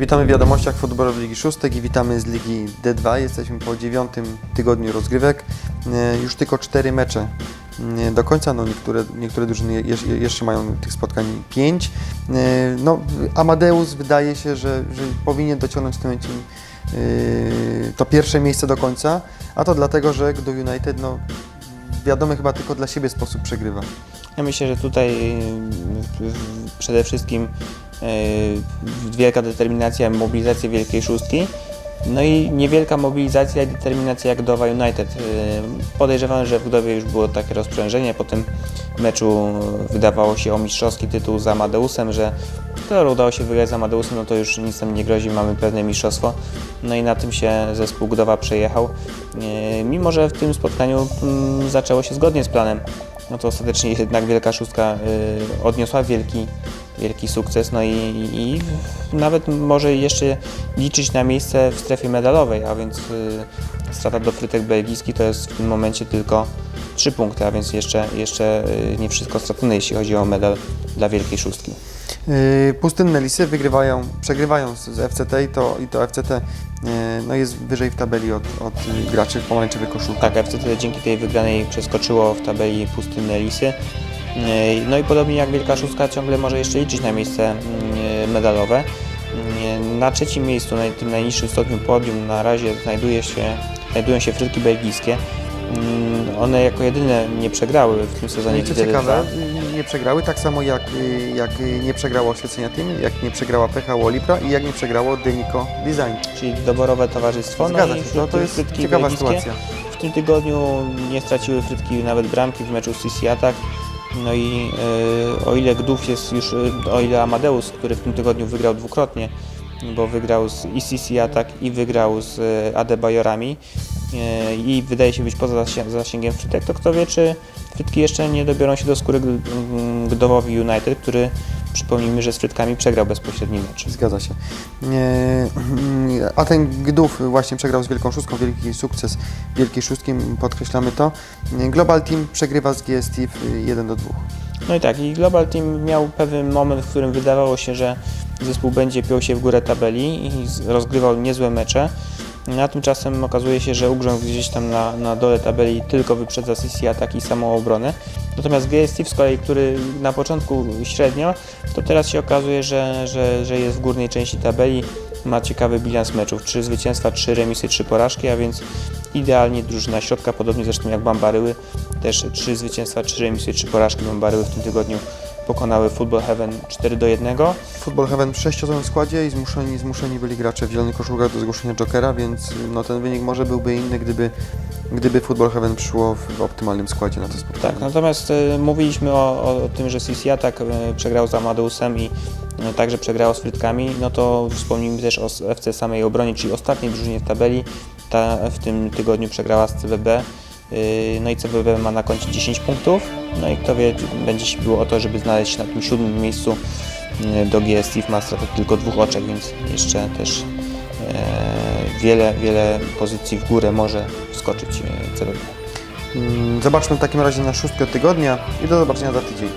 Witamy w wiadomościach futbolowych Ligi Szóstek i witamy z Ligi D2. Jesteśmy po dziewiątym tygodniu rozgrywek. E, Już tylko cztery mecze e, do końca. No niektóre, niektóre drużyny je- je- jeszcze mają tych spotkań pięć. E, No, Amadeus wydaje się, że, że powinien dociągnąć tym momencie to pierwsze miejsce do końca, a to dlatego, że Gdo United no, w wiadomy chyba tylko dla siebie sposób przegrywa. Ja myślę, że tutaj przede wszystkim wielka determinacja, mobilizacja Wielkiej Szóstki. No i niewielka mobilizacja i determinacja jak Gdowa United. Y, Podejrzewam, że w Gdowie już było takie rozprzężenie po tym meczu wydawało się o mistrzowski tytuł z Amadeusem, że skoro udało się wygrać z Amadeusem, no to już nic nam nie grozi, mamy pewne mistrzostwo. No i na tym się zespół Gdowa przejechał. Y, Mimo, że w tym spotkaniu mm, zaczęło się zgodnie z planem no to ostatecznie jednak Wielka Szóstka odniosła wielki, wielki sukces, no i, i nawet może jeszcze liczyć na miejsce w strefie medalowej, a więc y, strata do frytek belgijskich to jest w tym momencie tylko 3 punkty, a więc jeszcze, jeszcze y, nie wszystko stracone, jeśli chodzi o medal dla Wielkiej Szóstki. Yy, Pustynne Lisy wygrywają, przegrywają z, FCT i to, i to FCT no jest wyżej w tabeli od, od graczy w pomarańczowych koszulkach. Tak, FCT dzięki tej wygranej przeskoczyło w tabeli pustynne Lisy. Yy, No i podobnie jak Wielka Szóstka ciągle może jeszcze liczyć na miejsce yy, medalowe. Yy, Na trzecim miejscu, na tym najniższym stopniu podium na razie znajduje się, znajdują się frytki belgijskie. Yy, One jako jedyne nie przegrały w tym No sezonie i co ciekawe, D2. yy, nie przegrały tak samo jak, yy, jak nie przegrało Oświecenia Team, jak nie przegrała PH Olipra i jak nie przegrało Denico Design. czyli doborowe towarzystwo. Zgadza no się, to, jest ciekawa sytuacja. W tym tygodniu nie straciły frytki nawet bramki w meczu z CC Attack. No i e, o ile Gdów jest już, e, o ile Amadeus, który w tym tygodniu wygrał dwukrotnie, bo wygrał z ICC Attack i wygrał z e, Adebayorami i wydaje się być poza zasi- zasięgiem frytek, to kto wie, czy frytki jeszcze nie dobiorą się do skóry Gdowowi United, który przypomnijmy, że z frytkami przegrał bezpośredni mecz. Zgadza się. A ten Gdów właśnie przegrał z Wielką Szóstką, wielki sukces Wielkiej Szóstki, podkreślamy to. Global Team przegrywa z GS Steve 1 do 2. No i tak, i Global Team miał pewien moment, w którym wydawało się, że zespół będzie piął się w górę tabeli i rozgrywał niezłe mecze. A tymczasem okazuje się, że ugrzął gdzieś tam na, na dole tabeli tylko wyprzedza Sisi Atak i samą obronę. Natomiast GST z kolei, który na początku średnio, to teraz się okazuje, że, że, że jest w górnej części tabeli. Ma ciekawy bilans meczów. Trzy zwycięstwa, trzy remisy, trzy porażki, a więc idealnie drużyna środka, podobnie zresztą jak Bambaryły. Też trzy zwycięstwa, trzy remisy, trzy porażki. Bambaryły w tym tygodniu pokonały Football Heaven 4 do 1. Football Heaven w sześciosobowym składzie i zmuszeni, zmuszeni byli gracze w zielonych koszulkach do zgłoszenia Jokera, więc no, ten wynik może byłby inny, gdyby, gdyby Football Heaven przyszło w, optymalnym składzie na to spotkanie. Tak, natomiast e, mówiliśmy o, o tym, że CC Attack e, przegrał z Amadeusem i e, także przegrało z Frytkami, no to wspomnijmy też o FC samej obronie, czyli ostatniej drużynie w tabeli. Ta w tym tygodniu przegrała z CBB. E, No i CBB ma na koncie 10 punktów. No i kto wie, będzie się biło o to, żeby znaleźć się na tym siódmym miejscu e, do GS ma stratę tylko dwóch oczek, więc jeszcze też e, wiele, wiele pozycji w górę może wskoczyć CBB. Mm, Zobaczmy w takim razie na szóstkę tygodnia i do zobaczenia za tydzień.